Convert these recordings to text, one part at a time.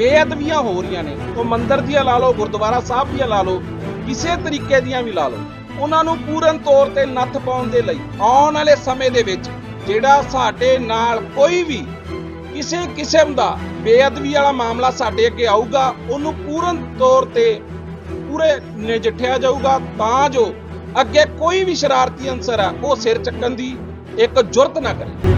ਬੇਅਦਬੀਆਂ ਹੋ ਰਹੀਆਂ ਨੇ। ਉਹ ਮੰਦਰ ਦੀਆਂ ਲਾ ਲਓ, ਗੁਰਦੁਆਰਾ ਸਾਹਿਬ ਦੀਆਂ ਲਾ ਲਓ, ਕਿਸੇ ਤਰੀਕੇ ਦੀਆਂ ਵੀ ਲਾ ਲਓ। ਉਹਨਾਂ ਨੂੰ ਪੂਰਨ ਤੌਰ ਤੇ ਨੱਥ ਪਾਉਣ ਦੇ ਲਈ, ਆਉਣ ਵਾਲੇ ਸਮੇਂ ਦੇ ਵਿੱਚ ਜਿਹੜਾ ਸਾਡੇ ਨਾਲ ਕੋਈ ਵੀ ਕਿਸੇ ਕਿਸਮ ਦਾ ਬੇਅਦਬੀ ਵਾਲਾ ਮਾਮਲਾ ਸਾਡੇ ਅੱਗੇ ਆਊਗਾ, ਉਹਨੂੰ ਪੂਰਨ ਤੌਰ ਤੇ ਪੂਰੇ ਨਜਿੱਠਿਆ ਜਾਊਗਾ। ਤਾਂ ਜੋ ਅੱਗੇ ਕੋਈ ਵੀ ਸ਼ਰਾਰਤੀ ਅੰਸਰ ਆ, ਉਹ ਸਿਰ ਚੱਕਣ ਦੀ ਇੱਕ ਜੁਰਤ ਨਾ ਕਰੇ।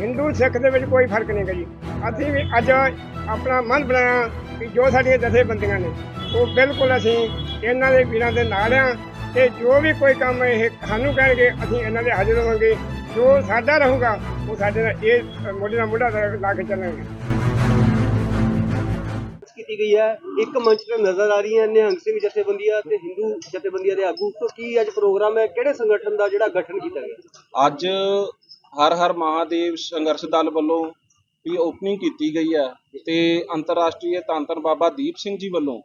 ਹਿੰਦੂ ਸਿੱਖ ਦੇ ਵਿੱਚ ਕੋਈ ਫ਼ਰਕ ਨਹੀਂ ਹੈ ਜੀ। ਅਸੀਂ ਵੀ ਅੱਜ ਆਪਣਾ ਮਨ ਬਣਾਇਆ ਕਿ ਜੋ ਸਾਡੀਆਂ ਜਥੇਬੰਦੀਆਂ ਨੇ ਉਹ ਬਿਲਕੁਲ ਅਸੀਂ ਇਹਨਾਂ ਦੇ ਵੀਰਾਂ ਦੇ ਨਾਲ ਆ ਤੇ ਜੋ ਵੀ ਕੋਈ ਕੰਮ ਇਹ ਸਾਨੂੰ ਕਹਿਣਗੇ ਅਸੀਂ ਇਹਨਾਂ ਦੇ ਹਾਜ਼ਰ ਹੋਵਾਂਗੇ। ਜੋ ਸਾਡਾ ਰਹੂਗਾ ਉਹ ਸਾਡੇ ਨਾਲ ਇਹ ਮੋਢੇ ਨਾਲ ਮੋਢਾ ਲਾ ਕੇ ਚੱਲਾਂਗੇ। ਕੀਤੀ ਗਈ ਹੈ ਇੱਕ ਮੰਚ ਤੇ ਨਜ਼ਰ ਆ ਰਹੀਆਂ ਨਿਹੰਗ ਸਿੰਘ ਜਥੇਬੰਦੀਆਂ ਤੇ ਹਿੰਦੂ ਜਥੇਬੰਦੀਆਂ ਦੇ ਆਗੂ। ਤੋਂ ਕੀ ਅੱਜ ਪ੍ਰੋਗਰਾਮ ਹੈ? ਕਿਹੜੇ ਸੰਗਠਨ ਦਾ ਜਿਹੜਾ ਗਠਨ ਕੀਤਾ ਗਿਆ? ਅੱਜ ਹਰ ਹਰ ਮਹਾਦੇਵ ਸੰਘਰਸ਼ ਦਲ ਵੱਲੋਂ ਵੀ ਓਪਨਿੰਗ ਕੀਤੀ ਗਈ ਹੈ ਤੇ ਅੰਤਰਰਾਸ਼ਟਰੀ ਧੰਨ ਬਾਬਾ ਦੀਪ ਸਿੰਘ ਜੀ ਵੱਲੋਂ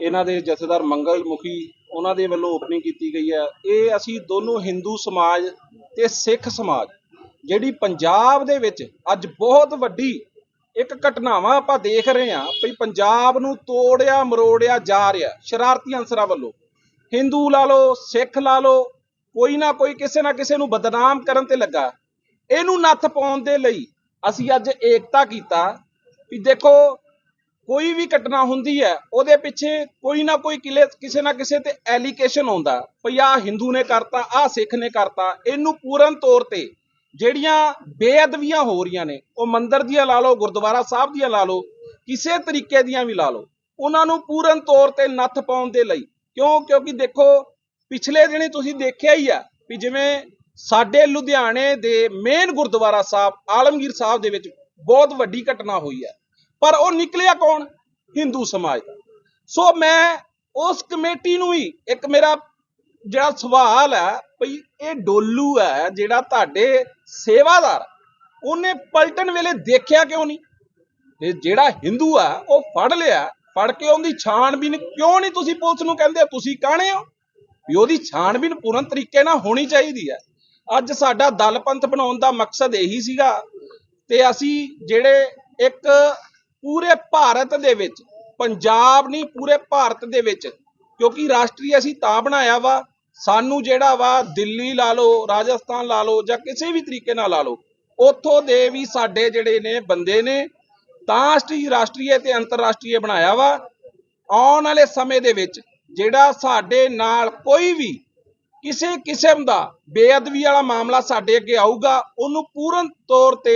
ਇਹਨਾਂ ਦੇ ਜਥੇਦਾਰ ਮੰਗਲ ਮੁਖੀ ਉਹਨਾਂ ਦੇ ਵੱਲੋਂ ਓਪਨਿੰਗ ਕੀਤੀ ਗਈ ਹੈ ਇਹ ਅਸੀਂ ਦੋਨੋਂ ਹਿੰਦੂ ਸਮਾਜ ਤੇ ਸਿੱਖ ਸਮਾਜ, ਜਿਹੜੀ ਪੰਜਾਬ ਦੇ ਵਿੱਚ ਅੱਜ ਬਹੁਤ ਵੱਡੀ ਇੱਕ ਘਟਨਾਵਾਂ ਆਪਾਂ ਦੇਖ ਰਹੇ ਹਾਂ ਵੀ ਪੰਜਾਬ ਨੂੰ ਤੋੜਿਆ, ਮਰੋੜਿਆ ਜਾ ਰਿਹਾ, ਸ਼ਰਾਰਤੀ ਅੰਸਰਾਂ ਵੱਲੋਂ। ਹਿੰਦੂ ਲਾ ਲਓ, ਸਿੱਖ ਲਾ ਲਓ, ਕੋਈ ਨਾ ਕੋਈ ਕਿਸੇ ਨਾ ਕਿਸੇ ਨੂੰ ਬਦਨਾਮ ਕਰਨ ਤੇ ਲੱਗਾ। ਇਹਨੂੰ ਨੱਥ ਪਾਉਣ ਦੇ ਲਈ ਅਸੀਂ ਅੱਜ ਏਕਤਾ ਕੀਤਾ ਵੀ ਦੇਖੋ, ਕੋਈ ਵੀ ਘਟਨਾ ਹੁੰਦੀ ਹੈ, ਉਹਦੇ ਪਿੱਛੇ ਕੋਈ ਨਾ ਕੋਈ ਕਿਲੇ, ਕਿਸੇ ਨਾ ਕਿਸੇ ਤੇ ਐਲੀਗੇਸ਼ਨ ਆਉਂਦਾ। ਭਈ ਆਹ ਹਿੰਦੂ ਨੇ ਕਰਤਾ, ਆਹ ਸਿੱਖ ਨੇ ਕਰਤਾ, ਇਹਨੂੰ ਪੂਰਨ ਤੌਰ ਤੇ ਜਿਹੜੀਆਂ ਬੇਅਦਬੀਆਂ ਹੋ ਰਹੀਆਂ ਨੇ, ਉਹ ਮੰਦਰ ਦੀਆਂ ਲਾ ਲਓ, ਗੁਰਦੁਆਰਾ ਸਾਹਿਬ ਦੀਆਂ ਲਾ ਲਓ, ਕਿਸੇ ਤਰੀਕੇ ਦੀਆਂ ਵੀ ਲਾ ਲਓ, ਉਹਨਾਂ ਨੂੰ ਪੂਰਨ ਤੌਰ ਤੇ ਨੱਥ ਪਾਉਣ ਦੇ ਲਈ। ਕਿਉਂ? ਕਿਉਂਕਿ ਦੇਖੋ, ਪਿਛਲੇ ਦਿਨੀ ਤੁਸੀਂ ਦੇਖਿਆ ਹੀ ਆ ਵੀ ਜਿਵੇਂ ਸਾਡੇ ਲੁਧਿਆਣੇ ਦੇ ਮੇਨ ਗੁਰਦੁਆਰਾ ਸਾਹਿਬ, ਆਲਮਗੀਰ ਸਾਹਿਬ ਦੇ ਵਿੱਚ ਬਹੁਤ ਵੱਡੀ ਘਟਨਾ ਹੋਈ ਹੈ। ਪਰ ਉਹ ਨਿਕਲਿਆ ਕੌਣ? ਹਿੰਦੂ ਸਮਾਜ ਦਾ। ਸੋ ਮੈਂ ਉਸ ਕਮੇਟੀ ਨੂੰ ਹੀ ਇੱਕ ਮੇਰਾ ਜਿਹੜਾ ਸਵਾਲ ਹੈ, ਭਈ ਇਹ ਡੋਲੂ ਹੈ ਜਿਹੜਾ ਤੁਹਾਡੇ ਸੇਵਾਦਾਰ, ਉਹਨੇ ਪਲਟਨ ਵੇਲੇ ਦੇਖਿਆ ਕਿਉਂ ਨਹੀਂ? ਤੇ ਜਿਹੜਾ ਹਿੰਦੂ ਆ ਉਹ ਫੜ ਲਿਆ। ਫੜ ਕੇ ਉਹਦੀ ਛਾਣਬੀਨ ਕਿਉਂ ਨਹੀਂ ਤੁਸੀਂ ਪੁਲਿਸ ਨੂੰ ਕਹਿੰਦੇ ਤੁਸੀਂ ਕਾਣੇ ਹੋ? ਵੀ ਉਹਦੀ ਛਾਣਬੀਨ ਪੂਰਨ ਤਰੀਕੇ ਨਾਲ ਹੋਣੀ ਚਾਹੀਦੀ ਹੈ। ਅੱਜ ਸਾਡਾ ਦਲ ਪੰਥ ਬਣਾਉਣ ਦਾ ਮਕਸਦ ਇਹੀ ਸੀਗਾ ਤੇ ਅਸੀਂ ਜਿਹੜੇ ਇੱਕ ਪੂਰੇ ਭਾਰਤ ਦੇ ਵਿੱਚ, ਪੰਜਾਬ ਨਹੀਂ, ਪੂਰੇ ਭਾਰਤ ਦੇ ਵਿੱਚ, ਕਿਉਂਕਿ ਰਾਸ਼ਟਰੀ ਅਸੀਂ ਤਾਂ ਬਣਾਇਆ ਵਾ, ਸਾਨੂੰ ਜਿਹੜਾ ਵਾ ਦਿੱਲੀ ਲਾ ਲਓ, ਰਾਜਸਥਾਨ ਲਾ ਲਓ ਜਾਂ ਕਿਸੇ ਵੀ ਤਰੀਕੇ ਨਾਲ ਲਾ ਲਓ, ਉੱਥੋਂ ਦੇ ਵੀ ਸਾਡੇ ਜਿਹੜੇ ਨੇ ਬੰਦੇ ਨੇ, ਤਾਂ ਅਸੀਂ ਰਾਸ਼ਟਰੀ ਤੇ ਅੰਤਰਰਾਸ਼ਟਰੀ ਬਣਾਇਆ ਵਾ, ਆਉਣ ਵਾਲੇ ਸਮੇਂ ਦੇ ਵਿੱਚ ਜਿਹੜਾ ਸਾਡੇ ਨਾਲ ਕੋਈ ਵੀ ਕਿਸੇ ਕਿਸਮ ਦਾ ਬੇਅਦਬੀ ਵਾਲਾ ਮਾਮਲਾ ਸਾਡੇ ਅੱਗੇ ਆਊਗਾ ਉਹਨੂੰ ਪੂਰਨ ਤੌਰ ਤੇ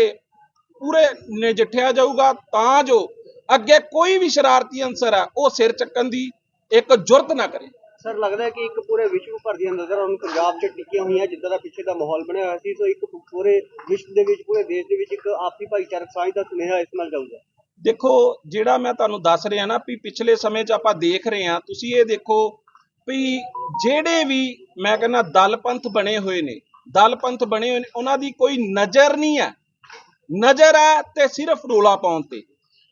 ਪੂਰੇ ਨਜਿੱਠਿਆ ਜਾਊਗਾ ਤਾਂ ਜੋ ਅੱਗੇ ਕੋਈ ਵੀ ਸ਼ਰਾਰਤੀ ਅੰਸਰ ਆ ਉਹ ਸਿਰ ਚੱਕਣ ਦੀ ਇੱਕ ਜੁਰਤ ਨਾ ਕਰੇ। ਸਰ ਲੱਗਦਾ ਹੈ ਕਿ ਇੱਕ ਪੂਰੇ ਵਿਸ਼ਵ ਭਰ ਦੀਆਂ ਨਜ਼ਰਾਂ ਹੁਣ ਪੰਜਾਬ 'ਚ ਟਿਕੀਆਂ ਹੋਈਆਂ ਜਿੱਦਾਂ ਦਾ ਪਿੱਛੇ ਦਾ ਮਾਹੌਲ ਬਣਿਆ ਹੋਇਆ ਸੀ ਸੋ ਇੱਕ ਪੂਰੇ ਵਿਸ਼ਵ ਦੇ ਵਿੱਚ ਪੂਰੇ ਦੇਸ਼ ਦੇ ਵਿੱਚ ਇੱਕ ਆਪਸੀ ਭਾਈਚਾਰਕ ਸਾਂਝ ਦਾ ਸੁਨੇਹਾ ਇਸ ਨਾਲ ਜਾਊਗਾ। ਦੇਖੋ ਜਿਹੜਾ ਮੈਂ ਤੁਹਾਨੂੰ ਦੱਸ ਰਿਹਾ ਨਾ ਵੀ ਪਿਛਲੇ ਸਮੇਂ 'ਚ ਆਪਾਂ ਦੇਖ ਰਹੇ ਹਾਂ ਤੁਸੀਂ ਇਹ ਦੇਖੋ ਵੀ ਜਿਹੜੇ ਵੀ ਮੈਂ ਕਹਿੰਦਾ ਦਲ ਪੰਥ ਬਣੇ ਹੋਏ ਨੇ, ਦਲ ਪੰਥ ਬਣੇ ਹੋਏ ਨੇ, ਉਹਨਾਂ ਦੀ ਕੋਈ ਨਜ਼ਰ ਨਹੀਂ ਹੈ। ਨਜ਼ਰ ਹੈ ਤੇ ਸਿਰਫ ਰੋਲਾ ਪਾਉਣ ਤੇ।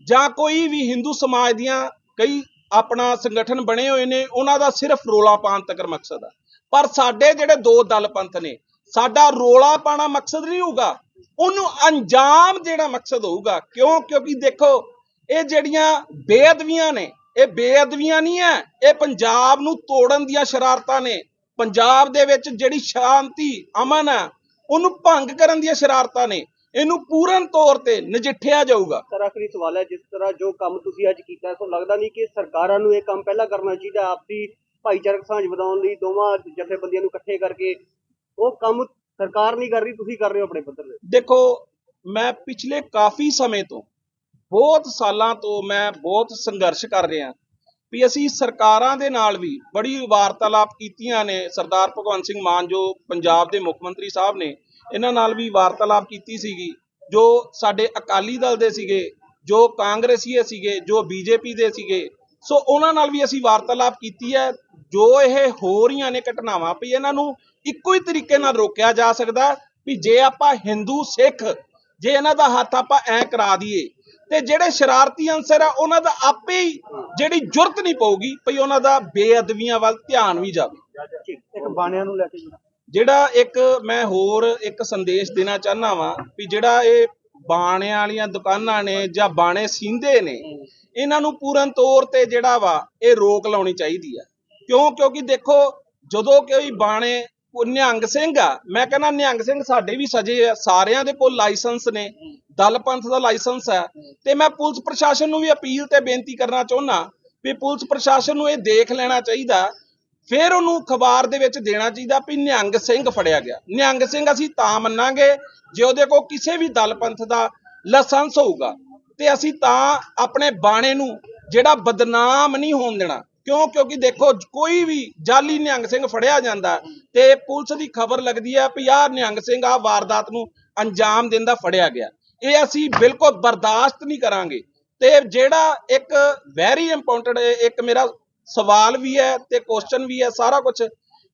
ਜਾਂ ਕੋਈ ਵੀ ਹਿੰਦੂ ਸਮਾਜ ਦੀਆਂ ਕਈ ਆਪਣਾ ਸੰਗਠਨ ਬਣੇ ਹੋਏ ਨੇ, ਉਹਨਾਂ ਦਾ ਸਿਰਫ ਰੋਲਾ ਪਾਉਣ ਤੱਕ ਮਕਸਦ ਆ। ਪਰ ਸਾਡੇ ਜਿਹੜੇ ਦੋ ਦਲ ਪੰਥ ਨੇ, ਸਾਡਾ ਰੋਲਾ ਪਾਣਾ ਮਕਸਦ ਨਹੀਂ ਹੋਊਗਾ, ਉਹਨੂੰ ਅੰਜਾਮ ਜਿਹੜਾ ਮਕਸਦ ਹੋਊਗਾ। ਕਿਉਂ? ਕਿਉਂਕਿ ਦੇਖੋ, ਇਹ ਜਿਹੜੀਆਂ ਬੇਅਦਵੀਆਂ ਨੇ, ਇਹ ਬੇਅਦਵੀਆਂ ਨਹੀਂ ਹੈ, ਇਹ ਪੰਜਾਬ ਨੂੰ ਤੋੜਨ ਦੀਆਂ ਸ਼ਰਾਰਤਾਂ ਨੇ। ਪੰਜਾਬ ਦੇ ਵਿੱਚ ਜਿਹੜੀ ਸ਼ਾਂਤੀ ਅਮਨ ਹੈ ਉਹਨੂੰ ਭੰਗ ਕਰਨ ਦੀਆਂ ਸ਼ਰਾਰਤਾਂ ਨੇ। ਇਹਨੂੰ ਪੂਰਨ ਤੌਰ ਤੇ ਨਜਿੱਠਿਆ ਜਾਊਗਾ। ਸਰ ਆਖਰੀ ਸਵਾਲ ਹੈ ਜਿਸ ਤਰ੍ਹਾਂ ਜੋ ਕੰਮ ਤੁਸੀਂ ਅੱਜ ਕੀਤਾ ਸੋ ਲੱਗਦਾ ਨਹੀਂ ਕਿ ਸਰਕਾਰਾਂ ਨੂੰ ਇਹ ਕੰਮ ਪਹਿਲਾਂ ਕਰਨਾ ਚਾਹੀਦਾ ਆਪਸੀ ਭਾਈਚਾਰਕ ਸਾਂਝ ਵਧਾਉਣ ਲਈ ਦੋਵਾਂ ਜਥੇਬੰਦੀਆਂ ਨੂੰ ਇਕੱਠੇ ਕਰਕੇ। ਉਹ ਕੰਮ ਸਰਕਾਰ ਨਹੀਂ ਕਰ ਰਹੀ ਤੁਸੀਂ ਕਰ ਰਹੇ ਹੋ ਆਪਣੇ ਪੱਧਰ ਤੇ। ਦੇਖੋ ਮੈਂ ਪਿਛਲੇ ਕਾਫੀ ਸਮੇਂ ਤੋਂ ਬਹੁਤ ਸਾਲਾਂ ਤੋਂ ਮੈਂ ਬਹੁਤ ਸੰਘਰਸ਼ ਕਰ ਰਿਹਾ। ਵੀ ਅਸੀਂ ਸਰਕਾਰਾਂ ਦੇ ਨਾਲ ਵੀ ਬੜੀ ਵਾਰਤਾਲਾਪ ਕੀਤੀਆਂ ਨੇ ਸਰਦਾਰ ਭਗਵੰਤ ਸਿੰਘ ਮਾਨ ਜੋ ਪੰਜਾਬ ਦੇ ਮੁੱਖ ਮੰਤਰੀ ਸਾਹਿਬ ਨੇ, ਇਹਨਾਂ ਨਾਲ ਵੀ ਵਾਰਤਾਲਾਪ ਕੀਤੀ ਸੀਗੀ, ਜੋ ਸਾਡੇ ਅਕਾਲੀ ਦਲ ਦੇ ਸੀਗੇ, ਜੋ ਕਾਂਗਰਸੀਏ ਸੀਗੇ, ਜੋ ਬੀਜੇਪੀ ਦੇ ਸੀਗੇ, ਸੋ ਉਹਨਾਂ ਨਾਲ ਵੀ ਅਸੀਂ ਵਾਰਤਾਲਾਪ ਕੀਤੀ ਹੈ, ਜੋ ਇਹ ਹੋ ਰਹੀਆਂ ਨੇ ਘਟਨਾਵਾਂ, ਵੀ ਇਹਨਾਂ ਨੂੰ ਇੱਕੋ ਹੀ ਤਰੀਕੇ ਨਾਲ ਰੋਕਿਆ ਜਾ ਸਕਦਾ ਵੀ ਜੇ ਆਪਾਂ ਹਿੰਦੂ ਸਿੱਖ, ਜੇ ਇਹਨਾਂ ਦਾ ਹੱਥ ਆਪਾਂ ਐ ਕਰਾ ਦਈਏ ਤੇ ਜਿਹੜੇ ਸ਼ਰਾਰਤੀ ਅੰਸਰ ਆ ਉਹਨਾਂ ਦਾ ਆਪੇ ਹੀ ਜਿਹੜੀ ਜੁਰਤ ਨਹੀਂ ਪਊਗੀ ਭਈ ਉਹਨਾਂ ਦਾ ਬੇਅਦਬੀਆਂ ਵੱਲ ਧਿਆਨ ਵੀ ਜਾਵੇ। ਇੱਕ ਬਾਣਿਆਂ ਨੂੰ ਲੈ ਕੇ ਜਿਹੜਾ ਇੱਕ ਮੈਂ ਹੋਰ ਇੱਕ ਸੰਦੇਸ਼ ਦੇਣਾ ਚਾਹਨਾ ਵਾਂ ਵੀ ਜਿਹੜਾ ਇਹ ਬਾਣਿਆਂ ਵਾਲੀਆਂ ਦੁਕਾਨਾਂ ਨੇ ਜਾਂ ਬਾਣੇ ਸੀਂਦੇ ਨੇ ਇਹਨਾਂ ਨੂੰ ਪੂਰਨ ਤੌਰ ਤੇ ਜਿਹੜਾ ਵਾ ਇਹ ਰੋਕ ਲਾਉਣੀ ਚਾਹੀਦੀ ਆ। ਕਿਉਂ? ਕਿਉਂਕਿ ਦੇਖੋ ਜਦੋਂ ਕੋਈ ਬਾਣੇ ਨਿਹੰਗ ਸਿੰਘ ਆ ਮੈਂ ਕਹਿੰਦਾ ਨਿਹੰਗ ਸਿੰਘ ਸਾਡੇ ਵੀ ਸਜੇ ਆ ਸਾਰਿਆਂ ਦੇ ਕੋਲ ਲਾਇਸੈਂਸ ਨੇ। ਦਲ ਪੰਥ ਦਾ ਲਾਇਸੈਂਸ ਹੈ। ਤੇ ਮੈਂ ਪੁਲਿਸ ਪ੍ਰਸ਼ਾਸਨ ਨੂੰ ਵੀ ਅਪੀਲ ਤੇ ਬੇਨਤੀ ਕਰਨਾ ਚਾਹੁੰਦਾ ਵੀ ਪੁਲਿਸ ਪ੍ਰਸ਼ਾਸਨ ਨੂੰ ਇਹ ਦੇਖ ਲੈਣਾ ਚਾਹੀਦਾ। ਫਿਰ ਉਹਨੂੰ ਅਖਬਾਰ ਦੇ ਵਿੱਚ ਦੇਣਾ ਚਾਹੀਦਾ ਵੀ ਨਿਹੰਗ ਸਿੰਘ ਫੜਿਆ ਗਿਆ। ਨਿਹੰਗ ਸਿੰਘ ਅਸੀਂ ਤਾਂ ਮੰਨਾਂਗੇ, ਜੇ ਉਹਦੇ ਕੋਲ ਕਿਸੇ ਵੀ ਦਲ ਪੰਥ ਦਾ ਲਾਇਸੈਂਸ ਹੋਊਗਾ, ਤੇ ਅਸੀਂ ਤਾਂ ਆਪਣੇ ਬਾਣੇ ਨੂੰ ਜਿਹੜਾ ਬਦਨਾਮ ਨਹੀਂ ਹੋਣ ਦੇਣਾ। ਕਿਉਂ? ਕਿਉਂਕਿ ਦੇਖੋ, ਕੋਈ ਵੀ ਜਾਲੀ ਨਿਹੰਗ ਸਿੰਘ ਫੜਿਆ ਜਾਂਦਾ ਤੇ ਪੁਲਿਸ ਦੀ ਖਬਰ ਲੱਗਦੀ ਹੈ ਵੀ ਆਹ ਨਿਹੰਗ ਸਿੰਘ ਆ ਵਾਰਦਾਤ ਨੂੰ ਅੰਜਾਮ ਦਿੰਦਾ ਫੜਿਆ ਗਿਆ। ਇਹ ਅਸੀਂ ਬਿਲਕੁਲ ਬਰਦਾਸ਼ਤ ਨਹੀਂ ਕਰਾਂਗੇ। ਤੇ ਜਿਹੜਾ ਇੱਕ ਵੈਰੀ ਇੰਪੋਰਟੈਂਟ ਇੱਕ ਮੇਰਾ ਸਵਾਲ ਵੀ ਹੈ ਤੇ ਕੁਐਸਚਨ ਵੀ ਹੈ ਸਾਰਾ ਕੁਝ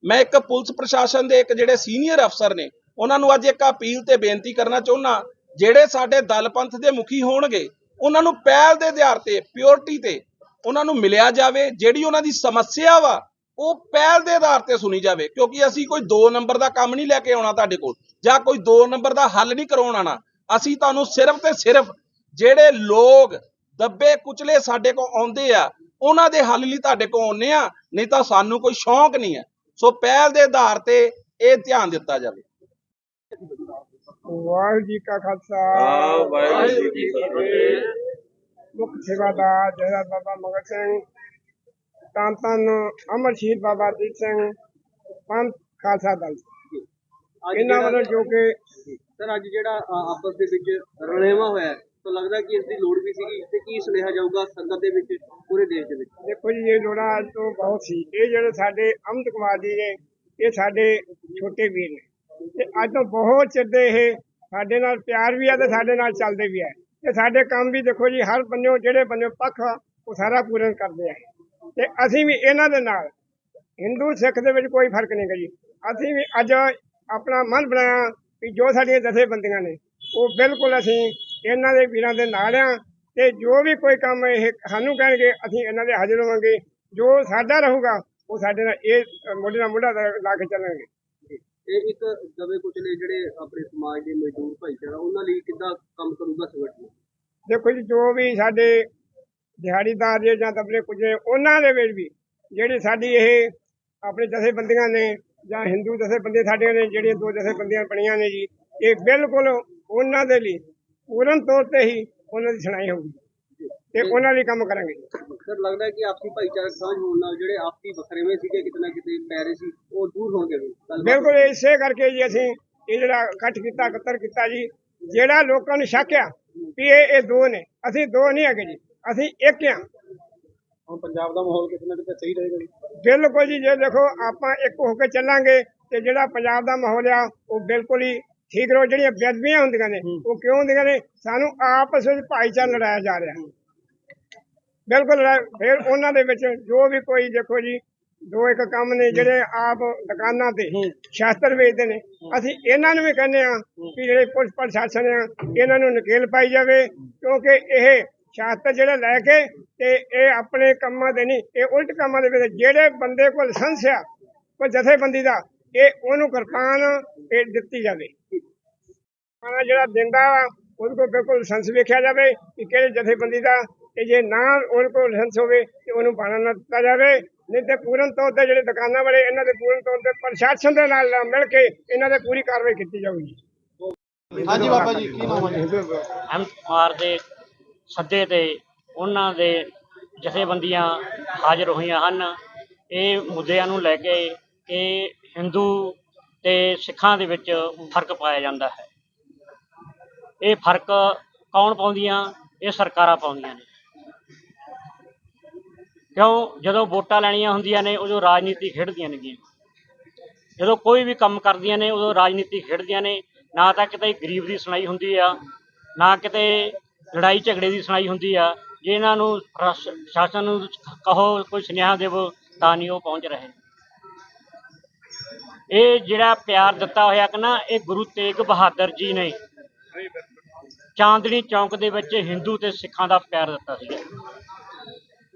ਮੈਂ ਇੱਕ ਪੁਲਿਸ ਪ੍ਰਸ਼ਾਸਨ ਦੇ ਇੱਕ ਜਿਹੜੇ ਸੀਨੀਅਰ ਅਫਸਰ ਨੇ, ਉਹਨਾਂ ਨੂੰ ਅੱਜ ਇੱਕ ਅਪੀਲ ਤੇ ਬੇਨਤੀ ਕਰਨਾ ਚਾਹੁੰਦਾ ਜਿਹੜੇ ਸਾਡੇ ਦਲ ਪੰਥ ਦੇ ਮੁਖੀ ਹੋਣਗੇ, ਉਹਨਾਂ ਨੂੰ ਪਹਿਲ ਦੇ ਆਧਾਰ ਤੇ ਪਿਓਰਿਟੀ ਤੇ ਉਹਨਾਂ ਨੂੰ ਮਿਲਿਆ ਜਾਵੇ, ਜਿਹੜੀ ਉਹਨਾਂ ਦੀ ਸਮੱਸਿਆ ਵਾ, ਉਹ ਪਹਿਲ ਦੇ ਆਧਾਰ ਤੇ ਸੁਣੀ ਜਾਵੇ, ਕਿਉਂਕਿ ਅਸੀਂ ਕੋਈ 2 ਨੰਬਰ ਦਾ ਕੰਮ ਨਹੀਂ ਲੈ ਕੇ ਆਉਣਾ ਤੁਹਾਡੇ ਕੋਲ, ਜਾਂ ਕੋਈ 2 ਨੰਬਰ ਦਾ ਹੱਲ ਨਹੀਂ ਕਰਾਉਣ ਆਉਣਾ ਅਸੀਂ ਤੁਹਾਨੂੰ ਸਿਰਫ ਤੇ ਸਿਰਫ ਜਿਹੜੇ ਲੋਕ ਦੱਬੇ ਕੁਚਲੇ ਸਾਡੇ ਕੋਲ ਆਉਂਦੇ ਆ ਉਹਨਾਂ ਦੇ ਹੱਲ ਲਈ ਤੁਹਾਡੇ ਕੋਲ ਆਉਂਦੇ ਆ ਨਹੀਂ ਤਾਂ ਸਾਨੂੰ ਕੋਈ ਸ਼ੌਂਕ ਨਹੀਂ ਹੈ। ਸੋ ਪਹਿਲ ਦੇ ਆਧਾਰ ਤੇ ਇਹ ਧਿਆਨ ਦਿੱਤਾ ਜਾਵੇ। ਵਾਹਿਗੁਰੂ ਜੀ ਕਾ ਖਾਲਸਾ। ਵਾਹਿਗੁਰੂ ਜੀ ਕੀ ਫਤਿਹ। ਮੁੱਖ ਸੇਵਾਦਾਰ ਜਹਰਾ ਬਾਬਾ ਮਗਰ ਸਿੰਘ ਤਾਂ ਤਨ ਅਮਰ ਸ਼ਹੀਦ ਬਾਬਾ ਦੀਪ ਸਿੰਘ ਪੰਥ ਖਾਲਸਾ ਦਲ। ਇਹਨਾਂ ਵੱਲੋਂ ਜੋ ਕਿ ਸਰ ਅੱਜ ਜਿਹੜਾ ਆਪਸ ਦੇ ਵਿੱਚ ਰਲੇਵਾ ਹੋਇਆ ਤਾਂ ਲੱਗਦਾ ਕਿ ਇਸ ਦੀ ਲੋੜ ਵੀ ਸੀਗੀ ਤੇ ਕੀ ਸੁਨੇਹਾ ਜਾਊਗਾ ਸੰਗਤ ਦੇ ਵਿੱਚ ਪੂਰੇ ਦੇਸ਼ ਦੇ ਵਿੱਚ? ਦੇਖੋ ਜੀ ਇਹ ਲੋੜਾ ਅੱਜ ਤੋਂ ਬਹੁਤ ਸੀ। ਇਹ ਜਿਹੜੇ ਸਾਡੇ ਅਮਿਤ ਕੁਮਾਰ ਜੀ ਨੇ ਇਹ ਸਾਡੇ ਛੋਟੇ ਵੀਰ ਨੇ। ਤੇ ਅੱਜ ਤੋਂ ਬਹੁਤ ਚਿਰ ਦੇ ਇਹ ਸਾਡੇ ਨਾਲ ਪਿਆਰ ਵੀ ਆ ਤੇ ਸਾਡੇ ਨਾਲ ਚੱਲਦੇ ਵੀ ਆ। ਤੇ ਸਾਡੇ ਕੰਮ ਵੀ ਦੇਖੋ ਜੀ ਹਰ ਬੰਨਿਓ ਜਿਹੜੇ ਬੰਨਿਓ ਪੱਖ ਉਹ ਸਾਰਾ ਪੂਰਨ ਕਰਦੇ ਆ। ਤੇ ਅਸੀਂ ਵੀ ਇਹਨਾਂ ਦੇ ਨਾਲ ਹਿੰਦੂ ਸਿੱਖ ਦੇ ਵਿੱਚ ਕੋਈ ਫ਼ਰਕ ਨਹੀਂ ਗਾ ਜੀ। ਅਸੀਂ ਵੀ ਅੱਜ ਆਪਣਾ ਮਨ ਬਣਾਇਆ ਕਿ ਜੋ ਸਾਡੀਆਂ ਜਥੇਬੰਦੀਆਂ ਨੇ ਉਹ ਬਿਲਕੁਲ ਅਸੀਂ ਇਹਨਾਂ ਦੇ ਵੀਰਾਂ ਦੇ ਨਾਲ ਆ ਤੇ ਜੋ ਵੀ ਕੋਈ ਕੰਮ ਇਹ ਸਾਨੂੰ ਕਹਿਣਗੇ ਅਸੀਂ ਇਹਨਾਂ ਦੇ ਹਾਜ਼ਰ ਹੋਵਾਂਗੇ। ਜੋ ਸਾਡਾ ਰਹੂਗਾ ਉਹ ਸਾਡੇ ਨਾਲ ਇਹ ਮੋਢੇ ਨਾਲ ਮੋਢਾ ਲਾ ਕੇ ਚੱਲਾਂਗੇ ਇਹ ਇੱਕ ਦਵੇ ਕੁਚਲੇ ਜਿਹੜੇ ਆਪਣੇ ਸਮਾਜ ਦੇ ਮਜ਼ਦੂਰ ਭਾਈਚਾਰਾ ਉਹਨਾਂ ਲਈ ਕਿੱਦਾਂ ਕੰਮ ਕਰੂਗਾ ਸੰਗਠਨ? ਦੇਖੋ ਜੀ ਜੋ ਵੀ ਸਾਡੇ ਦਿਹਾੜੀਦਾਰ ਜੇ ਦਬਲੇ ਕੁਝੇ ਉਹਨਾਂ ਦੇ ਵਿੱਚ ਵੀ ਜਿਹੜੀ ਸਾਡੀ ਇਹ ਆਪਣੇ ਜਥੇਬੰਦੀਆਂ ਨੇ ਜਾਂ ਹਿੰਦੂ ਜਥੇਬੰਦੀਆਂ ਸਾਡੀਆਂ ਨੇ ਜਿਹੜੀਆਂ ਦੋ ਜਥੇਬੰਦੀਆਂ ਬਣੀਆਂ ਨੇ ਜੀ ਇਹ ਬਿਲਕੁਲ ਉਹਨਾਂ ਦੇ ਲਈ ਪੂਰਨ ਤੌਰ ਤੇ ਹੀ ਉਹਨਾਂ ਦੀ ਸੁਣਾਈ ਹੋਊਗੀ ਤੇ ਉਹਨਾਂ ਲਈ ਕੰਮ ਕਰਾਂਗੇ ਸਰ ਲੱਗਦਾ ਹੈ ਕਿ ਆਪਸੀ ਭਾਈਚਾਰਕ ਸਾਂਝ ਹੋਣ ਨਾਲ ਜਿਹੜੇ ਆਪਸੀ ਵਖਰੇਵੇਂ ਸੀਗੇ ਕਿਤੇ ਨਾ ਕਿਤੇ ਪੈ ਰਹੇ ਸੀ ਉਹ ਦੂਰ ਹੋਣਗੇ ਬਿਲਕੁਲ ਇਸੇ ਕਰਕੇ ਜੀ ਅਸੀਂ ਇਹ ਜਿਹੜਾ ਇਕੱਠ ਕੀਤਾ ਇਕੱਤਰ ਕੀਤਾ ਜੀ ਜਿਹੜਾ ਲੋਕਾਂ ਨੂੰ ਸ਼ੱਕ ਆ ਵੀ ਇਹ ਇਹ ਦੋ ਨੇ ਅਸੀਂ ਦੋ ਨਹੀਂ ਹੈਗੇ ਜੀ ਅਸੀਂ ਇੱਕ ਆ। ਹੁਣ ਪੰਜਾਬ ਦਾ ਮਾਹੌਲ ਕਿਤੇ ਨਾ ਕਿਤੇ ਸਹੀ ਰਹੇਗਾ ਜੀ। ਬਿਲਕੁਲ ਜੀ ਜੇ ਦੇਖੋ ਆਪਾਂ ਇੱਕ ਹੋ ਕੇ ਚੱਲਾਂਗੇ ਤੇ ਜਿਹੜਾ ਪੰਜਾਬ ਦਾ ਮਾਹੌਲ ਆ ਉਹ ਬਿਲਕੁਲ ਹੀ ਠੀਕ ਰਹੋ। ਜਿਹੜੀਆਂ ਬੇਅਦਬੀਆਂ ਹੁੰਦੀਆਂ ਨੇ ਉਹ ਕਿਉਂ ਹੁੰਦੀਆਂ ਨੇ? ਸਾਨੂੰ ਆਪਸ ਵਿੱਚ ਭਾਈਚਾਰਾ ਲੜਾਇਆ ਜਾ ਰਿਹਾ। ਬਿਲਕੁਲ ਫਿਰ ਉਹਨਾਂ ਦੇ ਵਿੱਚ ਜੋ ਵੀ ਕੋਈ ਦੇਖੋ ਜੀ ਦੋ ਇੱਕ ਕੰਮ ਨੇ ਜਿਹੜੇ ਆਪ ਦੁਕਾਨਾਂ ਤੇ ਸ਼ਾਸਤਰ ਵੇਚਦੇ ਨੇ। ਅਸੀਂ ਇਹਨਾਂ ਨੂੰ ਵੀ ਕਹਿੰਦੇ ਆ ਕਿ ਜਿਹੜੇ ਪੁਲਿਸ ਪ੍ਰਸ਼ਾਸਨ ਆ ਇਹਨਾਂ ਨੂੰ ਨਕੇਲ ਪਾਈ ਜਾਵੇ ਕਿਉਂਕਿ ਇਹ ਸ਼ਾਸਤਰ ਜਿਹੜਾ ਲੈ ਕੇ ਤੇ ਇਹ ਆਪਣੇ ਕੰਮਾਂ ਦੇ ਨਹੀਂ ਇਹ ਉਲਟ ਕੰਮਾਂ ਦੇ ਵਿੱਚ ਜਿਹੜੇ ਬੰਦੇ ਕੋਲ ਲਾਇਸੈਂਸ ਆ ਕੋਈ ਜਥੇਬੰਦੀ ਦਾ ਇਹ ਉਹਨੂੰ ਕਿਰਪਾਨ ਇਹ ਦਿੱਤੀ ਜਾਵੇ। ਖਾਣਾ ਜਿਹੜਾ ਦਿੰਦਾ ਵਾ ਉਹਦੇ ਕੋਲ ਬਿਲਕੁਲ ਲਾਇਸੈਂਸ ਵੇਖਿਆ ਜਾਵੇ ਕਿ ਕਿਹੜੇ ਜਥੇਬੰਦੀ ਦਾ ਤੇ ਜੇ ਨਾ ਉਹਦੇ ਕੋਲ ਲਾਇਸੈਂਸ ਹੋਵੇ ਤੇ ਉਹਨੂੰ ਬਾਣਾ ਨਾ ਦਿੱਤਾ ਜਾਵੇ। ਨਹੀਂ ਤੇ ਪੂਰਨ ਤੌਰ ਤੇ ਜਿਹੜੇ ਦੁਕਾਨਾਂ ਵਾਲੇ ਇਹਨਾਂ ਦੇ ਪੂਰਨ ਤੌਰ ਤੇ ਪ੍ਰਸ਼ਾਸਨ ਦੇ ਨਾਲ ਮਿਲ ਕੇ ਇਹਨਾਂ ਦੇ ਪੂਰੀ ਕਾਰਵਾਈ ਕੀਤੀ ਜਾਊਗੀ। ਹਾਂਜੀ ਬਾਬਾ ਜੀ ਕੀ ਨਾਮ ਹੈ ਜੀ? ਅਹਿਮਦ ਕੁਮਾਰ ਦੇ ਸੱਦੇ ਤੇ ਉਹਨਾਂ ਦੇ ਜਥੇਬੰਦੀਆਂ ਹਾਜ਼ਰ ਹੋਈਆਂ ਹਨ। ਇਹ ਮੁੱਦਿਆਂ ਨੂੰ ਲੈ ਕੇ ਕਿ ਹਿੰਦੂ ਅਤੇ ਸਿੱਖਾਂ ਦੇ ਵਿੱਚ ਫ਼ਰਕ ਪਾਇਆ ਜਾਂਦਾ ਹੈ। ਇਹ ਫ਼ਰਕ ਕੌਣ ਪਾਉਂਦੀਆਂ? ਇਹ ਸਰਕਾਰਾਂ ਪਾਉਂਦੀਆਂ ਨੇ। ਕਿਉਂ? ਜਦੋਂ ਵੋਟਾਂ ਲੈਣੀਆਂ ਹੁੰਦੀਆਂ ਨੇ, ਉਦੋਂ ਰਾਜਨੀਤੀ ਖੇਡਦੀਆਂ ਨੇਗੀਆਂ। ਜਦੋਂ ਕੋਈ ਵੀ ਕੰਮ ਕਰਦੀਆਂ ਨੇ, ਉਦੋਂ ਰਾਜਨੀਤੀ ਖੇਡਦੀਆਂ ਨੇ। ਨਾ ਤਾਂ ਕਿਤੇ ਗਰੀਬ ਦੀ ਸੁਣਾਈ ਹੁੰਦੀ ਆ, ਨਾ ਕਿਤੇ ਲੜਾਈ ਝਗੜੇ ਦੀ ਸੁਣਾਈ ਹੁੰਦੀ ਆ, ਜੇ ਇਹਨਾਂ ਨੂੰ ਪ੍ਰਸ਼- ਸ਼ਾਸਨ ਨੂੰ ਕਹੋ ਕੋਈ ਸੁਨੇਹਾ ਦੇਵੋ, ਤਾਂ ਨਹੀਂ ਉਹ ਪਹੁੰਚ ਰਹੇ। ਇਹ ਜਿਹੜਾ ਪਿਆਰ ਦਿੱਤਾ ਹੋਇਆ ਕਿ ਨਾ, ਇਹ ਗੁਰੂ ਤੇਗ ਬਹਾਦਰ ਜੀ ਨੇ ਚਾਂਦਨੀ ਚੌਂਕ ਦੇ ਵਿੱਚ ਹਿੰਦੂ ਤੇ ਸਿੱਖਾਂ ਦਾ ਪਿਆਰ ਦਿੱਤਾ ਸੀ।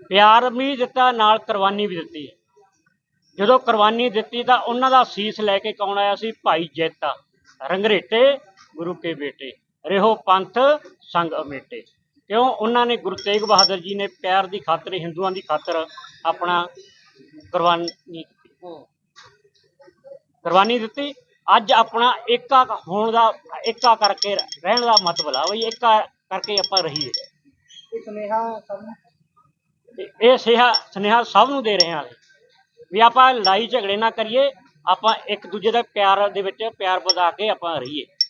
ਪਿਆਰ ਵੀ ਦਿੱਤਾ, ਨਾਲ ਕੁਰਬਾਨੀ ਵੀ ਦਿੱਤੀ। ਜਦੋਂ ਕੁਰਬਾਨੀ ਦਿੱਤੀ ਤਾਂ ਉਹਨਾਂ ਦਾ ਸੀਸ ਲੈ ਕੇ ਕੌਣ ਆਇਆ ਸੀ? ਭਾਈ ਜੈਤਾ, ਰੰਗਰੇਟੇ, ਗੁਰੂ ਕੇ ਬੇਟੇ। ਰਹੋ ਪੰਥ ਸੰਗ ਅਮੇਟੇ। ਕਿਉਂ? ਉਹਨਾਂ ਨੇ ਗੁਰੂ ਤੇਗ ਬਹਾਦਰ ਜੀ ਨੇ ਪਿਆਰ ਦੀ ਖਾਤਰ ਹਿੰਦੂਆਂ ਦੀ ਖਾਤਰ ਆਪਣਾ ਕੁਰਬਾਨੀ ਕੁਰਬਾਨੀ ਦਿੱਤੀ। ਅੱਜ ਆਪਣਾ ਏਕਾ ਹੋਣ ਦਾ ਏਕਾ ਕਰਕੇ ਰਹਿਣ ਦਾ ਮਤਲਬ ਆ ਬਈ ਏਕਾ ਕਰਕੇ ਆਪਾਂ ਰਹੀਏ। ਇਹ ਸੁਨੇਹਾ ਸਭ ਨੂੰ? ਇਹ ਸਿਹਾ ਸੁਨੇਹਾ ਸਭ ਨੂੰ ਦੇ ਰਹੇ ਹਾਂ ਵੀ ਆਪਾਂ ਲੜਾਈ ਝਗੜੇ ਨਾ ਕਰੀਏ ਆਪਾਂ ਇੱਕ ਦੂਜੇ ਦਾ ਪਿਆਰ ਦੇ ਵਿੱਚ ਪਿਆਰ ਵਧਾ ਕੇ ਆਪਾਂ ਰਹੀਏ।